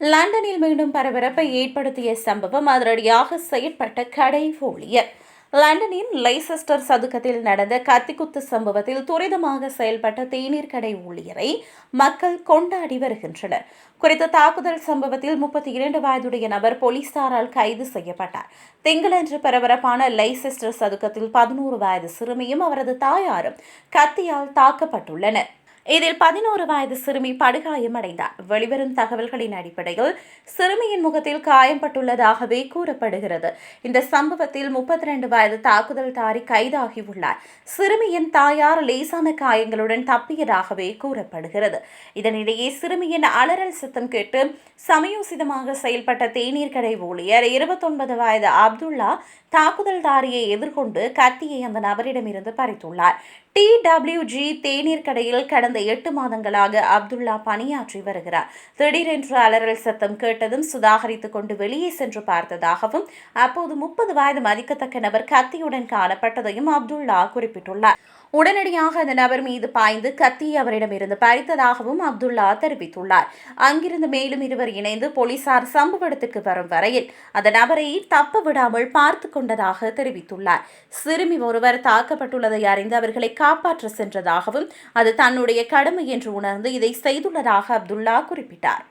லண்டனில் மீண்டும் பரபரப்பை ஏற்படுத்திய சம்பவம் அதிரடியாக செயற்பட்ட கடை ஊழியர். லண்டனின் லைசெஸ்டர் சதுக்கத்தில் நடந்த கத்திக்குத்து சம்பவத்தில் துரிதமாக செயல்பட்ட தேநீர் கடை ஊழியரை மக்கள் கொண்டாடி வருகின்றனர். குறித்த தாக்குதல் சம்பவத்தில் முப்பத்தி இரண்டு வயதுடைய நபர் போலீசாரால் கைது செய்யப்பட்டார். திங்களன்று பரபரப்பான லைசெஸ்டர் சதுக்கத்தில் பதினோரு வயது சிறுமியும் அவரது தாயாரும் கத்தியால் தாக்கப்பட்டுள்ளனர். இதில் பதினோரு வயது சிறுமி படுகாயமடைந்தார். வெளிவரும் தகவல்களின் அடிப்படையில் சிறுமியின் முகத்தில் காயம்பட்டுள்ளதாகவே கூறப்படுகிறது. இந்த சம்பவத்தில் முப்பத்தி ரெண்டு வயது தாக்குதல்தாரி கைதாகியுள்ளார். சிறுமியின் தாயார் லேசான காயங்களுடன் தப்பியதாகவே கூறப்படுகிறது. இதனிடையே சிறுமியின் அலறல் சத்தம் கேட்டு சமயோசிதமாக செயல்பட்ட தேநீர் கடை ஊழியர் இருபத்தொன்பது வயது அப்துல்லா தாக்குதல்தாரியை எதிர்கொண்டு கத்தியை அந்த நபரிடமிருந்து பறித்துள்ளார். டிடபிள்யூஜி தேநீர் கடையில் கடந்த எட்டு மாதங்களாக அப்துல்லா பணியாற்றி வருகிறார். திடீரென்று அலறல் சத்தம் கேட்டதும் சுதாகரித்துக் கொண்டு வெளியே சென்று பார்த்ததாகவும் அப்போது முப்பது வயது மதிக்கத்தக்க நபர் கத்தியுடன் காணப்பட்டதையும் அப்துல்லா குறிப்பிட்டுள்ளார். உடனடியாக அந்த நபர் மீது பாய்ந்து கத்தி அவரிடமிருந்து பறித்ததாகவும் அப்துல்லா தெரிவித்துள்ளார். அங்கிருந்து மேலும் இருவர் இணைந்து போலீசார் சம்பவ இடத்துக்கு வரும் வரையில் அந்த நபரை தப்ப விடாமல் பார்த்து கொண்டதாக தெரிவித்துள்ளார். சிறுமி ஒருவர் தாக்கப்பட்டுள்ளதை அறிந்து அவர்களை காப்பாற்ற சென்றதாகவும் அது தன்னுடைய கடமை என்று உணர்ந்து இதை செய்துள்ளதாக அப்துல்லா குறிப்பிட்டார்.